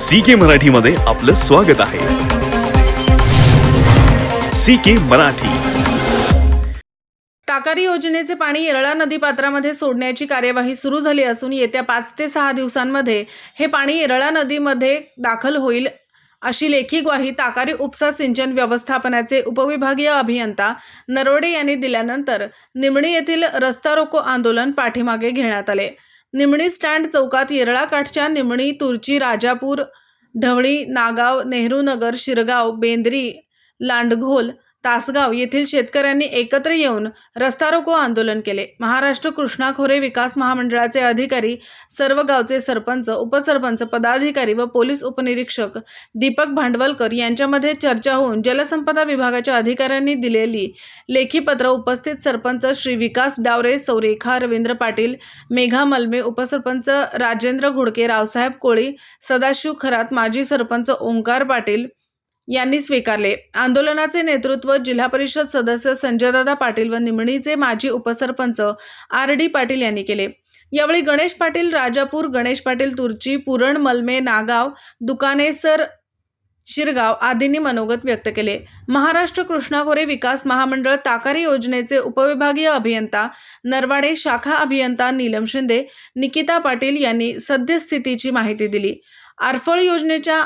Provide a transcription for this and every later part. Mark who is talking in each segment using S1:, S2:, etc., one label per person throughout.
S1: C के मराठीमध्ये आपलं स्वागत आहे. सी के मराठी.
S2: ताकारी योजनेचे पाणी येरळा नदीपात्रामध्ये सोडण्याची कार्यवाही सुरू झाली असून येत्या पाच ते सहा दिवसांमध्ये हे पाणी येरळा नदीमध्ये दाखल होईल अशी लेखी ग्वाही ताकारी उपसा सिंचन व्यवस्थापनाचे उपविभागीय अभियंता नरोडे यांनी दिल्यानंतर निमणी येथील रस्ता रोको आंदोलन पाठीमागे घेण्यात आले. निमणी स्टँड चौकात येरळा काठच्या निमणी तुर्ची राजापूर ढवळी नागाव नेहरू नगर शिरगाव बेंद्री लांडघोल तासगाव येथील शेतकऱ्यांनी एकत्र येऊन रस्ता रोको आंदोलन केले. महाराष्ट्र कृष्णा खोरे विकास महामंडळाचे अधिकारी सर्व गावचे सरपंच उपसरपंच पदाधिकारी व पोलीस उपनिरीक्षक दीपक भांडवलकर यांच्यामध्ये चर्चा होऊन जलसंपदा विभागाच्या अधिकाऱ्यांनी दिलेली लेखीपत्र उपस्थित सरपंच श्री विकास डावरे सौरेखा रवींद्र पाटील मेघा मलमे उपसरपंच राजेंद्र घुडके रावसाहेब कोळी सदाशिव खरात माजी सरपंच ओंकार पाटील यांनी स्वीकारले. आंदोलनाचे नेतृत्व जिल्हा परिषद सदस्य संजयदादा पाटील व निमणीचे माजी उपसरपंच आर डी पाटील यांनी केले. यावेळी गणेश पाटील राजापूर गणेश पाटील तुर्ची पुरण मलमे नागाव दुकानेसर शिरगाव आदींनी मनोगत व्यक्त केले. महाराष्ट्र कृष्णागोरे विकास महामंडळ ताकारी योजनेचे उपविभागीय अभियंता नरवाडे शाखा अभियंता नीलम शिंदे निकिता पाटील यांनी सद्यस्थितीची माहिती दिली. आरफळ योजनेच्या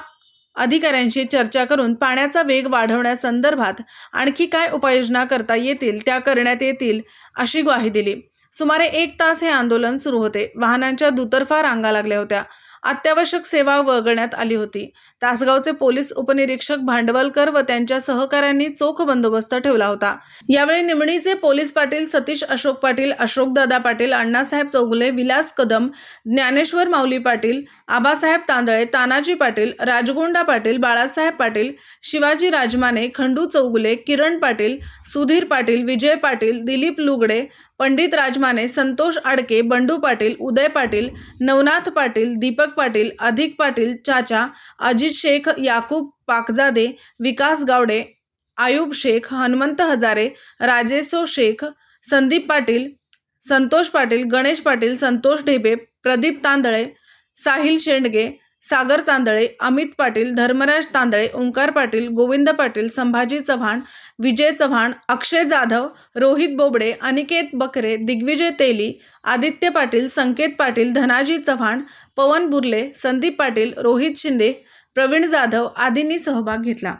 S2: अधिकाऱ्यांशी चर्चा करून पाण्याचा वेग वाढवण्यासंदर्भात आणखी काय उपाययोजना करता येतील त्या करण्यात येतील अशी ग्वाही दिली. सुमारे एक तास हे आंदोलन सुरू होते. वाहनांच्या दुतर्फा रांगा लागल्या होत्या. अत्यावश्यक सेवा वगळण्यात आली होती. तासगावचे पोलीस उपनिरीक्षक भांडवलकर व त्यांच्या सहकाऱ्यांनी चोख बंदोबस्त ठेवला होता. यावेळी निमणीचे पोलीस पाटील सतीश अशोक पाटील अशोकदादा पाटील अण्णासाहेब चौगुले विलास कदम ज्ञानेश्वर माऊली पाटील आबासाहेब तांदळे तानाजी पाटील राजगोंडा पाटील बाळासाहेब पाटील शिवाजी राजमाने खंडू चौगुले किरण पाटील सुधीर पाटील विजय पाटील दिलीप लुगडे पंडित राजमाने संतोष आडके बंडू पाटील उदय पाटील नवनाथ पाटील दीपक पाटील अधिक पाटील चाचा अजित शेख याकूब पाकजादे विकास गावडे आयुब शेख हनुमंत हजारे राजेसो शेख संदीप पाटील संतोष पाटील गणेश पाटील संतोष ढेबे प्रदीप तांदळे साहिल शेंडगे सागर तांदळे अमित पाटील धर्मराज तांदळे ओंकार पाटील गोविंद पाटील संभाजी चव्हाण विजय चव्हाण अक्षय जाधव रोहित बोबडे अनिकेत बकरे दिग्विजय तेली आदित्य पाटील संकेत पाटील धनाजी चव्हाण पवन बुर्ले संदीप पाटील रोहित शिंदे प्रवीण जाधव आदींनी सहभाग घेतला.